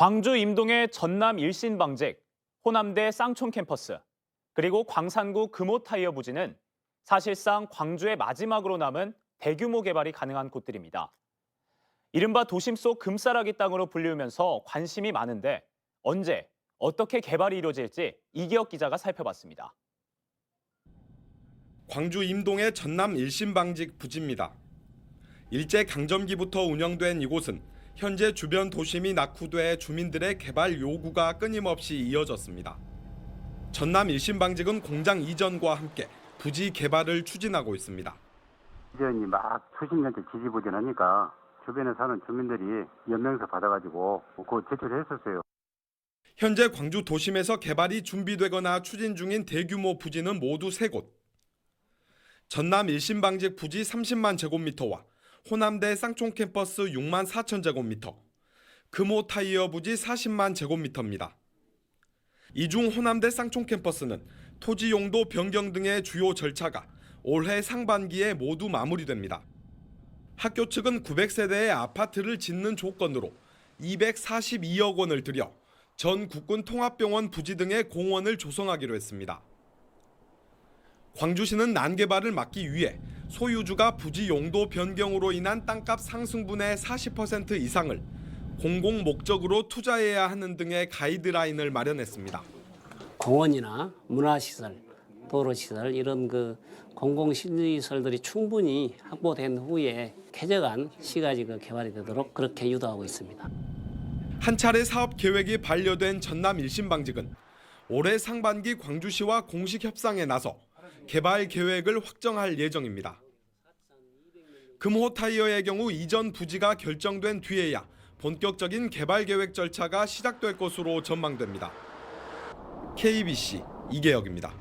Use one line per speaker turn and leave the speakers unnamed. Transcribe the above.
광주 임동의 전남 일신방직, 호남대 쌍촌 캠퍼스, 그리고 광산구 금호 타이어 부지는 사실상 광주의 마지막으로 남은 대규모 개발이 가능한 곳들입니다. 이른바 도심 속 금싸라기 땅으로 불리우면서 관심이 많은데 언제, 어떻게 개발이 이루어질지 이기혁 기자가 살펴봤습니다.
광주 임동의 전남 일신방직 부지입니다. 일제 강점기부터 운영된 이곳은 현재 주변 도심이 낙후돼 주민들의 개발 요구가 끊임없이 이어졌습니다. 전남 일신방직은 공장 이전과 함께 부지 개발을 추진하고 있습니다.
이전이 막 수십 년째 지지부진하니까 주변에 사는 주민들이 연명서 받아가지고 그거 제출했었어요.
현재 광주 도심에서 개발이 준비되거나 추진 중인 대규모 부지는 모두 세곳 전남 일신방직 부지 30만 제곱미터와 호남대 쌍촌 캠퍼스 6만 4천 제곱미터, 금호 타이어 부지 40만 제곱미터입니다. 이중 호남대 쌍촌 캠퍼스는 토지 용도 변경 등의 주요 절차가 올해 상반기에 모두 마무리됩니다. 학교 측은 900세대의 아파트를 짓는 조건으로 242억 원을 들여 전 국군 통합병원 부지 등의 공원을 조성하기로 했습니다. 광주시는 난개발을 막기 위해 소유주가 부지 용도 변경으로 인한 땅값 상승분의 40% 이상을 공공 목적으로 투자해야 하는 등의 가이드라인을 마련했습니다.
공원이나 문화시설, 도로시설 이런 그 공공시설들이 충분히 확보된 후에 쾌적한 시가지 그 개발이 되도록 그렇게 유도하고 있습니다.
한 차례 사업 계획이 반려된 전남 일신방직은 올해 상반기 광주시와 공식 협상에 나서 개발 계획을 확정할 예정입니다. 금호 타이어의 경우 이전 부지가 결정된 뒤에야 본격적인 개발 계획 절차가 시작될 것으로 전망됩니다. KBC 이계혁입니다.